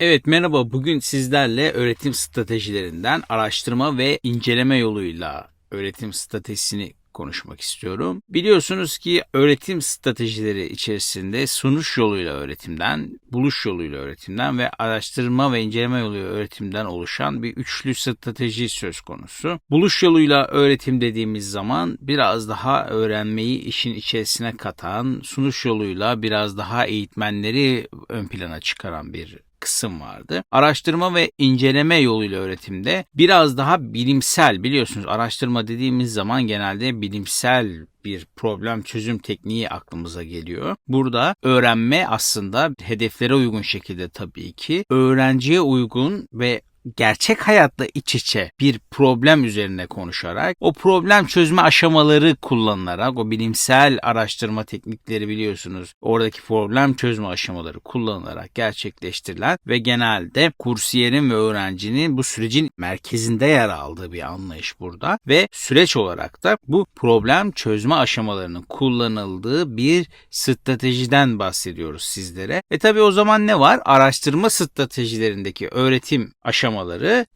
Evet merhaba bugün sizlerle öğretim stratejilerinden araştırma ve inceleme yoluyla öğretim stratejisini konuşmak istiyorum. Biliyorsunuz ki öğretim stratejileri içerisinde sunuş yoluyla öğretimden, buluş yoluyla öğretimden ve araştırma ve inceleme yoluyla öğretimden oluşan bir üçlü strateji söz konusu. Buluş yoluyla öğretim dediğimiz zaman biraz daha öğrenmeyi işin içerisine katan, sunuş yoluyla biraz daha eğitmenleri ön plana çıkaran bir kısım vardı. Araştırma ve inceleme yoluyla öğretimde biraz daha bilimsel biliyorsunuz araştırma dediğimiz zaman genelde bilimsel bir problem çözüm tekniği aklımıza geliyor. Burada öğrenme aslında hedeflere uygun şekilde tabii ki öğrenciye uygun ve gerçek hayatla iç içe bir problem üzerine konuşarak o problem çözme aşamaları kullanılarak o bilimsel araştırma teknikleri biliyorsunuz oradaki problem çözme aşamaları kullanılarak gerçekleştirilen ve genelde kursiyerin ve öğrencinin bu sürecin merkezinde yer aldığı bir anlayış burada ve süreç olarak da bu problem çözme aşamalarının kullanıldığı bir stratejiden bahsediyoruz sizlere. E tabi o zaman ne var? Araştırma stratejilerindeki öğretim aşamaları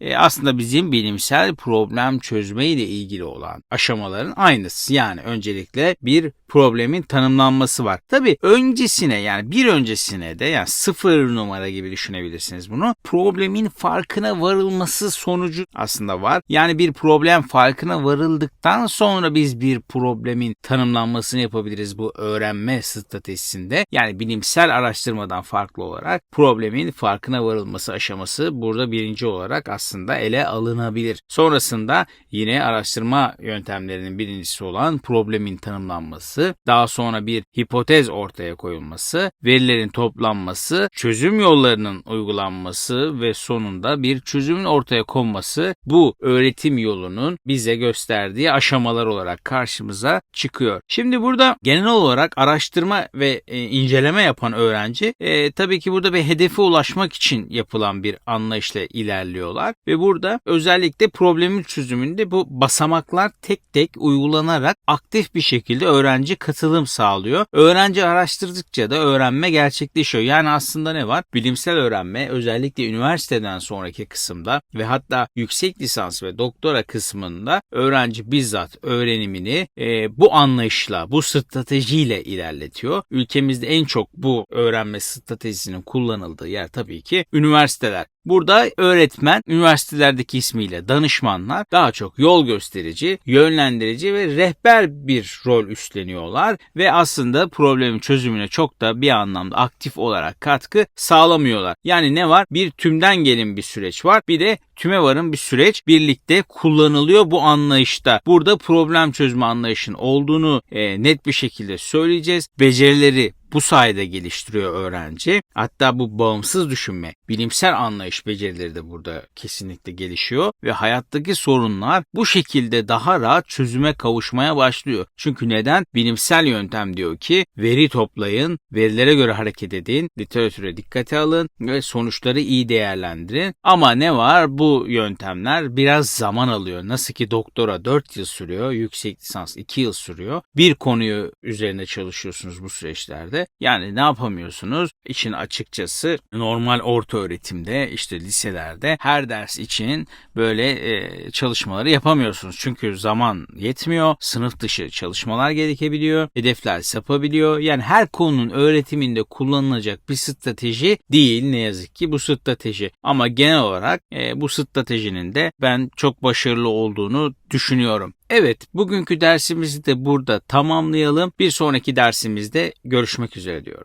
e, aslında bizim bilimsel problem çözme ile ilgili olan aşamaların aynısı. Yani öncelikle bir problemin tanımlanması var. Tabi öncesine yani bir öncesine de yani sıfır numara gibi düşünebilirsiniz bunu. Problemin farkına varılması sonucu aslında var. Yani bir problem farkına varıldıktan sonra biz bir problemin tanımlanmasını yapabiliriz bu öğrenme stratejisinde. Yani bilimsel araştırmadan farklı olarak problemin farkına varılması aşaması burada birinci olarak aslında ele alınabilir. Sonrasında yine araştırma yöntemlerinin birincisi olan problemin tanımlanması, daha sonra bir hipotez ortaya koyulması, verilerin toplanması, çözüm yollarının uygulanması ve sonunda bir çözümün ortaya konması bu öğretim yolunun bize gösterdiği aşamalar olarak karşımıza çıkıyor. Şimdi burada genel olarak araştırma ve e, inceleme yapan öğrenci e, tabii ki burada bir hedefe ulaşmak için yapılan bir anlayışla ilerliyorlar ve burada özellikle problemin çözümünde bu basamaklar tek tek uygulanarak aktif bir şekilde öğrenci katılım sağlıyor. Öğrenci araştırdıkça da öğrenme gerçekleşiyor. Yani aslında ne var? Bilimsel öğrenme özellikle üniversiteden sonraki kısımda ve hatta yüksek lisans ve doktora kısmında öğrenci bizzat öğrenimini e, bu anlayışla, bu stratejiyle ilerletiyor. Ülkemizde en çok bu öğrenme stratejisinin kullanıldığı yer tabii ki üniversiteler. Burada öğretmen üniversitelerdeki ismiyle danışmanlar daha çok yol gösterici, yönlendirici ve rehber bir rol üstleniyorlar ve aslında problemin çözümüne çok da bir anlamda aktif olarak katkı sağlamıyorlar. Yani ne var? Bir tümden gelin bir süreç var. Bir de tüme varın bir süreç birlikte kullanılıyor bu anlayışta. Burada problem çözme anlayışın olduğunu e, net bir şekilde söyleyeceğiz. Becerileri bu sayede geliştiriyor öğrenci. Hatta bu bağımsız düşünme, bilimsel anlayış becerileri de burada kesinlikle gelişiyor ve hayattaki sorunlar bu şekilde daha rahat çözüme kavuşmaya başlıyor. Çünkü neden? Bilimsel yöntem diyor ki veri toplayın, verilere göre hareket edin, literatüre dikkate alın ve sonuçları iyi değerlendirin. Ama ne var? Bu yöntemler biraz zaman alıyor. Nasıl ki doktora 4 yıl sürüyor, yüksek lisans 2 yıl sürüyor. Bir konuyu üzerinde çalışıyorsunuz bu süreçlerde. Yani ne yapamıyorsunuz? İşin açıkçası normal orta öğretimde işte liselerde her ders için böyle e, çalışmaları yapamıyorsunuz. Çünkü zaman yetmiyor. Sınıf dışı çalışmalar gerekebiliyor. Hedefler sapabiliyor. Yani her konunun öğretiminde kullanılacak bir strateji değil ne yazık ki bu strateji. Ama genel olarak e, bu stratejinin de ben çok başarılı olduğunu düşünüyorum. Evet, bugünkü dersimizi de burada tamamlayalım. Bir sonraki dersimizde görüşmek üzere diyorum.